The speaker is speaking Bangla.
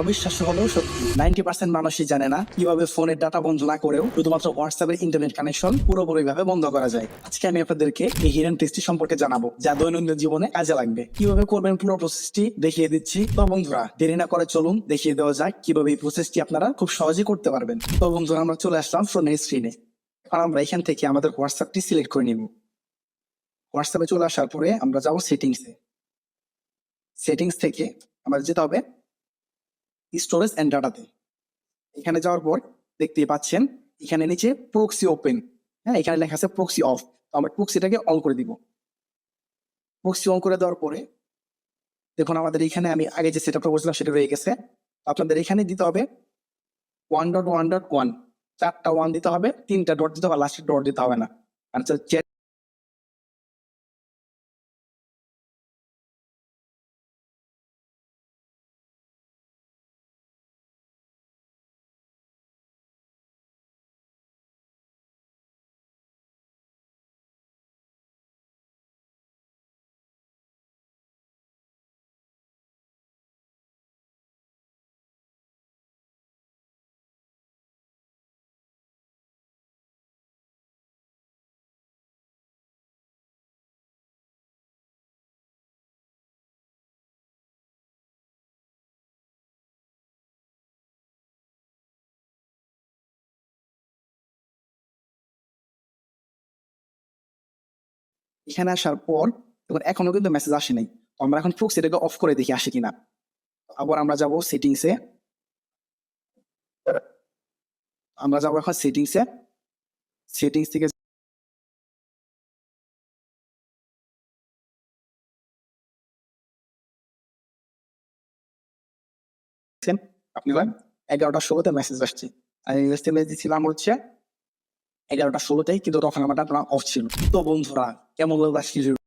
অবিশ্বাস্য হলেও সত্যি। নাইনটি পার্সেন্ট মানুষই জানে না কীভাবে ফোনের ডাটা বন্ধ না করেও শুধুমাত্র হোয়াটসঅ্যাপের ইন্টারনেট কানেকশন পুরোপুরি ভাবে বন্ধ করা যায়। আজকে আমি আপনাদেরকে এই হিডেন টেস্টটি সম্পর্কে জানাব, যা দৈনন্দিন জীবনে কাজে লাগবে। কীভাবে করবেন পুরো প্রসেসটি দেখিয়ে দিচ্ছি। তো বন্ধুরা, দেরি না করে চলুন, দেখিয়ে দেওয়া যাক কীভাবে এই প্রসেসটি আপনারা খুব সহজে করতে পারবেন। তো বন্ধুরা, আমরা চলে আসলাম ফোনের স্ক্রিনে আর আমরা এখান থেকে আমাদের হোয়াটসঅ্যাপটি সিলেক্ট করে নিব। হোয়াটসঅ্যাপে চলে আসার পরে আমরা যাব সেটিংসে সেটিংস থেকে আমাদের যেতে হবে স্টোরেজ অ্যান্ড ডাটাতে এখানে যাওয়ার পর দেখতে পাচ্ছেন, এখানে নিচে প্রক্সি ওপেন হ্যাঁ এখানে লেখা আছে প্রক্সি অফ তো আমরা প্রক্সিটাকে অন করে দিব। প্রক্সি অন করে দেওয়ার পরে, দেখুন আমাদের এখানে আমি আগে যে সেটআপটা বলছিলাম সেটা রয়ে গেছে। আপনাদের এখানে দিতে হবে one dot one dot one চারটা ওয়ান দিতে হবে, তিনটা ডট দিতে হবে লাস্টের ডট দিতে হবে না। আর এখানে আসার পর, দেখুন, এখনও কিন্তু মেসেজ আসে নাই। আমরা এখন প্রক্সিটাকে অফ করে দেখি আসে কিনা। আবার আমরা যাব সেটিংসে আমরা যাব এখন সেটিংসে সেটিংস থেকে আপনি বলেন এগারোটা ষোলোতে মেসেজ আসছে। আর এসএমএস দিয়েছিলাম হচ্ছে এগারোটা ষোলোতেই কিন্তু তখন আমার ডাটা অফ ছিল। তো বন্ধুরা কেমন লাগল আজকের